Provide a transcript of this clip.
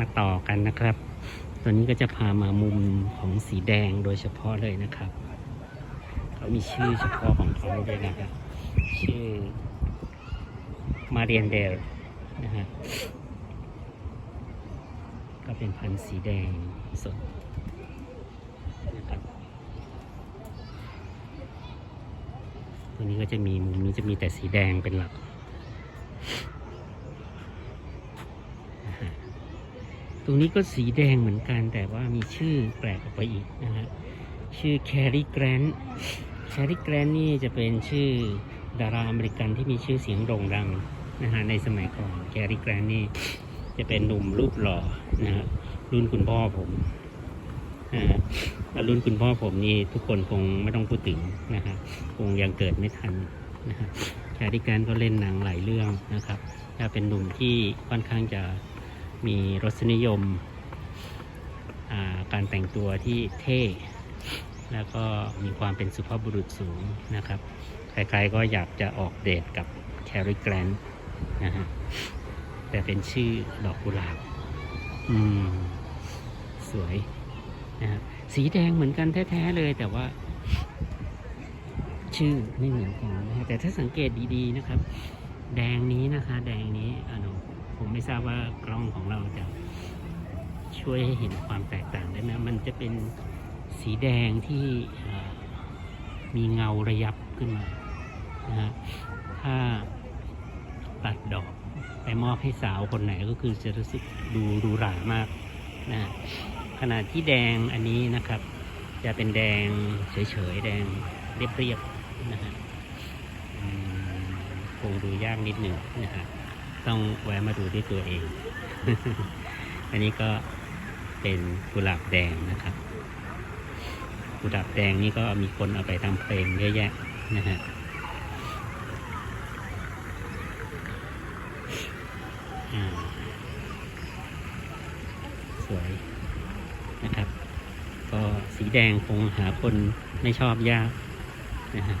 มาต่อกันนะครับ ตัวนี้ก็จะพามามุมของสีแดงโดยเฉพาะเลยนะครับเขามีชื่อเฉพาะของเขาด้วยนะครับชื่อมาเรียนเดลนะฮะก็เป็นพันธุ์สีแดงสดนะครับตัวนี้ก็จะมีมุมนี้จะมีแต่สีแดงเป็นหลักนะฮะต รงนี้ก็สีแดงเหมือนกันแต่ว่ามีชื่อแปลกออกไปอีกนะฮะชื่อแคริแกรนแคริแกรนนี่จะเป็นชื่อดาราอเมริกันที่มีชื่อเสียงโด่งดังนะฮะในสมัยก่อนแคริแกรนนี่จะเป็นหนุ่มรูปหล่อนะฮะรุ่นคุณพ่อผมอ่าแล้วรุ่นคุณพ่อผมนี่ทุกคนคงไม่ต้องพูดถึงนะฮะคงยังเกิดไม่ทันนะฮะแคริแกรนก็เล่นหนังหลายเรื่องนะครับถ้าเป็นหนุ่มที่ค่อนข้างจะ มีรสนิยมาการแต่งตัวที่เท่ แล้วก็มีความเป็นสุภาพบุรุษสูงนะครับ ใครๆก็อยากจะออกเดทกับแคริแกรนนะฮะ แต่เป็นชื่อดอกกุหลาบ อืม สวยนะครับสีแดงเหมือนกันแท้ ๆ เลยแต่ว่า ชื่อไม่เหมือนกันนะแต่ถ้าสังเกตดี ๆ นะครับ แดงนี้นะคะ แดงนี้อนู ผมไม่ทราบว่ากล้องของเราจะช่วยให้เห็นความแตกต่างได้ไหมมันจะเป็นสีแดงที่มีเงาระยับขึ้นมานะฮะถ้าตัดดอกไปมอบให้สาวคนไหนก็คือจะรู้สึกดูดูหรามากนะฮะขณะที่แดงอันนี้นะครับ จะเป็นแดงเฉยๆ แดงเรียบๆนะฮะคงดูยากนิดหนึ่งนะฮะ ต้องแวะมาดูด้วยตัวเอง อันนี้ก็เป็นกุหลาบแดงนะครับ กุหลาบแดงนี่ก็มีคนเอาไปทำเพลงเยอะแยะนะฮะสวยนะครับ ก็สีแดงคงหาคนไม่ชอบยากนะฮะ